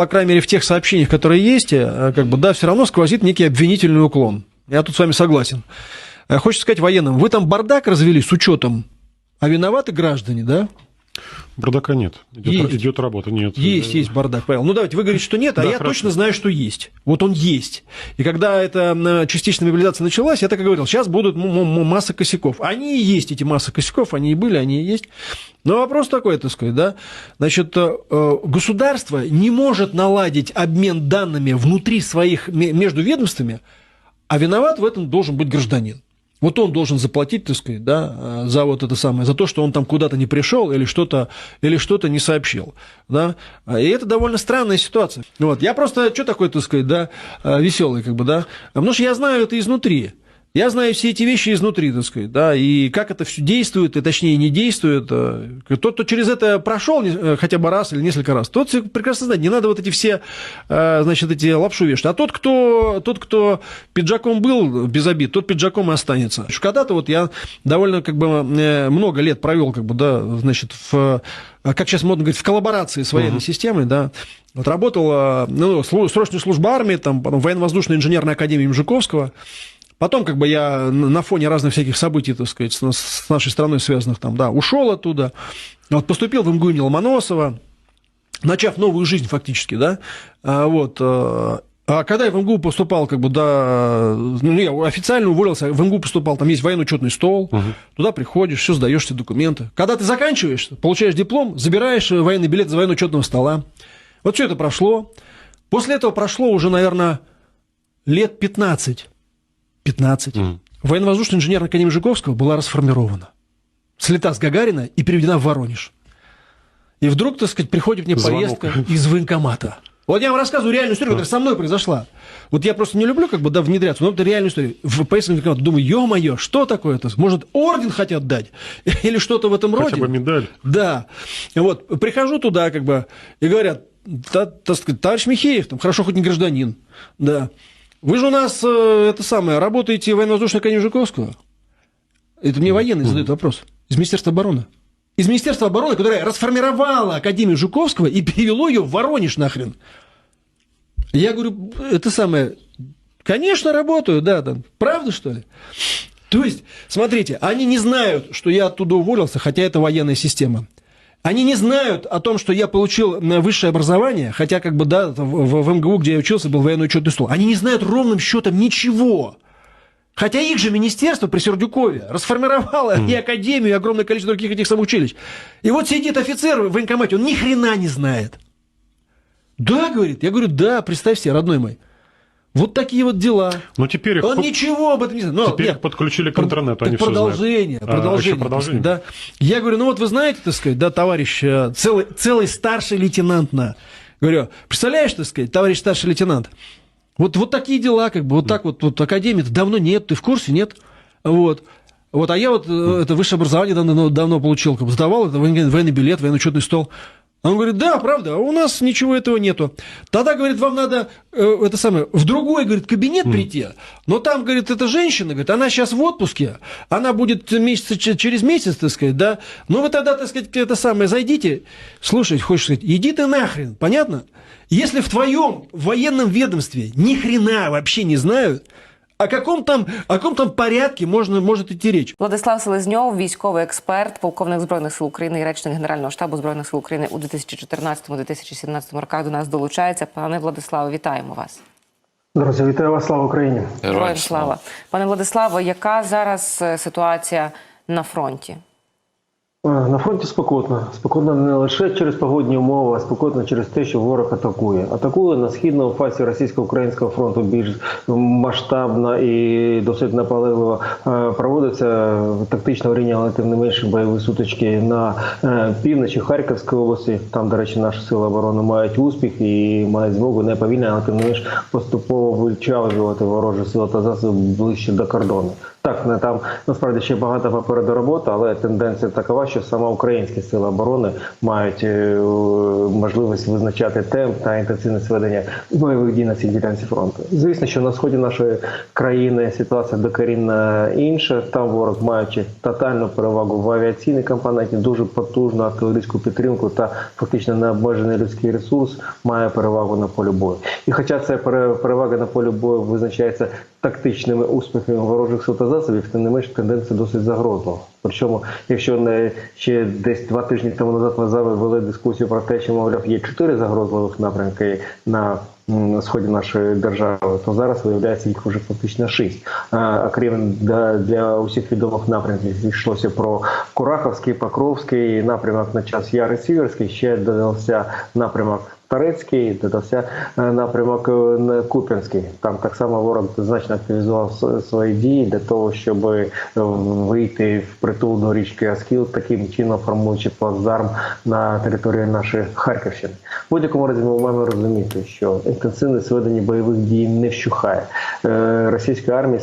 по крайней мере, в тех сообщениях, которые есть, э, как бы, да, все равно сквозит некий обвинительный уклон. Я тут с вами согласен. Э, Хочется сказать военным, вы там бардак развели с учетом, а виноваты граждане, да? Бардака нет. Идет, Есть. идет работа, нет. Есть, есть бардак, Павел. Ну давайте, вы говорите, что нет, а Да, я хорошо. точно знаю, что есть. Вот он есть. И когда эта частичная мобилизация началась, я так и говорил, сейчас будут масса косяков. Они и есть, эти массы косяков, они и были, они и есть. Но вопрос такой, так сказать, да, значит, э, э, государство не может наладить обмен данными внутри своих, ме- между ведомствами, а виноват в этом должен быть гражданин. Вот он должен заплатить, так сказать, да, э, за вот это самое, за то, что он там куда-то не пришел или что-то, или что-то не сообщил, да. И это довольно странная ситуация. Вот. Я просто, что такое, так сказать, да, веселый, как бы, да, потому что я знаю это изнутри. Я знаю все эти вещи изнутри, так сказать, да, и как это все действует, и точнее не действует. э, Тот, кто через это прошел э, хотя бы раз или несколько раз, тот прекрасно знает, не надо вот эти все, э, значит, эти лапшу вешать. А тот, кто, тот, кто пиджаком был без обид, тот пиджаком и останется. Когда-то вот я довольно как бы много лет провел, как бы, да, значит, в, как сейчас модно говорить, в коллаборации с военной системой, да, вот работал, ну, слу- срочная служба армии, там, потом военно-воздушная инженерная академия Жуковского, Потом, как бы я на фоне разных всяких событий, так сказать, с, нашей страной связанных там, да, ушел оттуда, вот поступил в МГУ имени Ломоносова, начав новую жизнь фактически, да, А, вот, э, а когда я в МГУ поступал, как бы, да, ну, я официально уволился, в МГУ поступал, там есть военно-учетный стол, туда приходишь, все сдаешь все документы. Когда ты заканчиваешь, получаешь диплом, забираешь э, военный билет из военно-учетного стола. Вот все это прошло. После этого прошло уже, наверное, лет 15. 15. Мгм. Военно-воздушная инженерная академия Жуковского была расформирована. Слета с Гагарина и переведена в Воронеж. И вдруг, так сказать, приходит мне Звонок. повестка из военкомата. Вот я вам рассказываю реальную историю, которая со мной произошла. Вот я просто не люблю как бы да, внедряться, но это реальная история. В поездке в военкомат думаю, ё-моё, что такое-то? Может, орден хотят дать? Или что-то в этом роде? Хотя бы медаль. Да. Вот, прихожу туда, как бы, и говорят, «Та- так сказать, товарищ Михеев, там, хорошо, хоть не гражданин, да. Вы же у нас, э, это самое, работаете в военно-воздушной академии Жуковского? Это мне военный задает вопрос. Из Министерства обороны. Из Министерства обороны, которое расформировало Академию Жуковского и перевело ее в Воронеж нахрен. Я говорю, это самое, конечно, работаю, да, там, правда, что ли? То есть, смотрите, они не знают, что я оттуда уволился, хотя это военная система. Они не знают о том, что я получил э, высшее образование, хотя как бы, да, в, в- МГУ, где я учился, был военный учетный стол. Они не знают ровным счетом ничего. Хотя их же министерство при Сердюкове расформировало и академию, и огромное количество других этих самых училищ. И вот сидит офицер в военкомате, он ни хрена не знает. Да, говорит. Я говорю, да, представь себе, родной мой. Вот такие вот дела. Но теперь их, Он под- ничего об этом не знает. Но, теперь нет, их подключили к интернету, они все знают. продолжение, А, продолжение, продолжение? да. Я говорю, ну вот вы знаете, так сказать, да, товарищ, э, целый, целый старший лейтенант на. Говорю, представляешь, так сказать, товарищ старший лейтенант, вот, вот такие дела, как бы, вот так вот, вот академии давно нет, ты в курсе, нет? Вот. Вот, а я вот э, это высшее образование давно, давно получил, как бы, сдавал, это военный билет, военно-учетный стол. Он говорит, да, правда, а у нас ничего этого нету. Тогда, говорит, вам надо э, это самое, в другой, говорит, кабинет прийти. Но там, говорит, эта женщина, говорит, она сейчас в отпуске, она будет месяца, че- через месяц, так сказать, да. Ну вы тогда, так сказать, это самое, зайдите. Слушай, хочешь сказать, иди ты нахрен, понятно? Если в твоем военном ведомстве ни хрена вообще не знают, о каком там, о каком там порядке можно, может идти речь? Владислав Селезньов, військовий експерт, полковник збройних сил України і речник Генерального штабу збройних сил України у 2014-2017 роках до нас долучається. Пане Владиславе, вітаємо вас. Друзі, вітаю вас, слава Україні! Героям слава. Пане Владиславе, яка зараз е, ситуація на фронті? На фронті спекотно. Спекотно не лише через погодні умови, а спекотно через те, що ворог атакує. Атакує на східному фасі російсько-українського фронту більш масштабно і досить наполегливо Е, проводиться тактичного рівня, але тим не менше бойові сутички на е, півночі Харківської області. Там, до речі, наші сили оборони мають успіх і мають змогу не повільно, але тим не менш поступово вичавлювати ворожі сили та засоби ближче до кордону. Так, там насправді ще багато попереду роботи, але тенденція такова, що саме українські сили оборони мають е, можливість визначати темп та інтенсивність ведення бойових дій на цій ділянці фронту. Звісно, що на сході нашої країни ситуація докорінно інша. Там ворог, маючи тотальну перевагу в авіаційній компоненті, дуже потужну артилерійську підтримку та фактично необмежений людський ресурс, має перевагу на полі бою. І хоча ця пере- перевага на полі бою визначається тактичними успіхами ворожих сил засобів, тим не менш тенденція досить загрозлива. Причому, якщо не ще десь два тижні тому назад ми завели дискусію про те, що мовляв є чотири загрозливих напрямки на сході нашої держави, то зараз виявляється їх вже фактично шість. А, Окрім для, для усіх відомих напрямків йшлося про Кураховський, Покровський напрямок на час Яри Сіверський, ще додався напрямок. Тарецький, додався е, напрямок е, Куп'янський. Там так само ворог значно активізував свої дії для того, щоб е, вийти в притул до річки Аскіл, таким чином формуючи плацдарм на території нашої Харківщини. В будь-якому разі ми маємо розуміти, що інтенсивність ведення бойових дій не вщухає. Е, Російська армія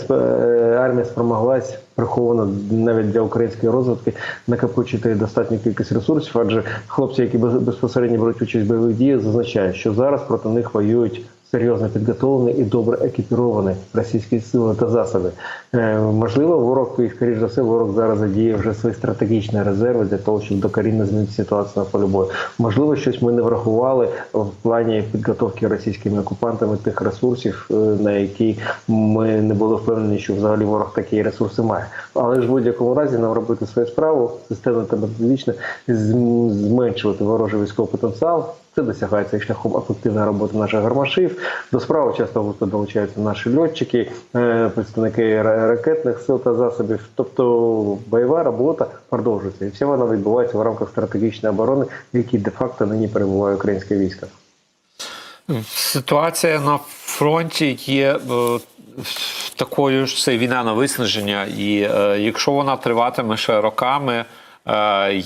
армія спромоглась приховано навіть для української розвитки накопичити достатню кількість ресурсів, адже хлопці, які без- безпосередньо беруть участь в бойових діях, зазначають, що зараз проти них воюють серйозно підготовлені і добре екіпіровані російські сили та засоби. Е, можливо, ворог і скоріш за все, ворог зараз задіє вже свої стратегічні резерви для того, щоб докорінно змінити ситуацію на полі бою. Можливо, щось ми не врахували в плані підготовки російськими окупантами тих ресурсів, е, на які ми не були впевнені, що взагалі ворог такі ресурси має. Але ж в будь-якому разі нам робити свою справу системно та методично зменшувати ворожий військовий потенціал. Це досягається і шляхом ефективної роботи наших гармашів. До справи часто долучаються наші льотчики, е, представники ракетних сил та засобів. Тобто бойова робота продовжується, і вся вона відбувається в рамках стратегічної оборони, в якій де-факто нині перебуває українське військо. Ситуація на фронті є е, такою ж це війна на виснаження, і е, якщо вона триватиме ще роками,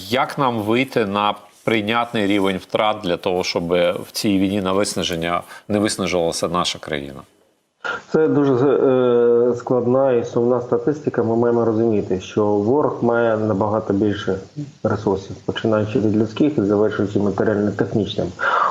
як нам вийти на прийнятний рівень втрат для того, щоб в цій війні на виснаження не виснажувалася наша країна? Це дуже е, складна і сумна статистика. Ми маємо розуміти, що ворог має набагато більше ресурсів, починаючи від людських і завершуючи матеріально-технічним.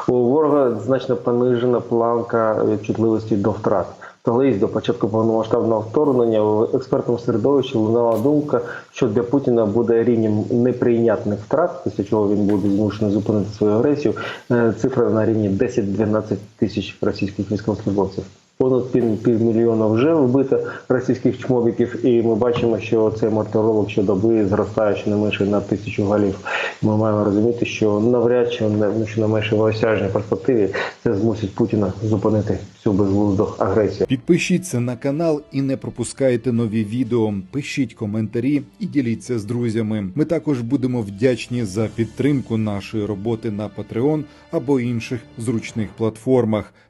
У ворога значно понижена планка чутливості до втрат. Колись до початку повномасштабного вторгнення в експертному середовищі лунала думка, що для Путіна буде рівнем неприйнятних втрат, після чого він буде змушений зупинити свою агресію. е, Цифра на рівні 10-12 тисяч російських військовослужбовців. Понад пів, півмільйона вже вбито російських чмобіків, і ми бачимо, що цей мартиролог щодоби зростає щонайменше на тисячу голів. Ми маємо розуміти, що навряд чи не щонайменше в осяжній перспективі це змусить Путіна зупинити всю безглузду агресію. Підпишіться на канал і не пропускайте нові відео. Пишіть коментарі і діліться з друзями. Ми також будемо вдячні за підтримку нашої роботи на Patreon або інших зручних платформах.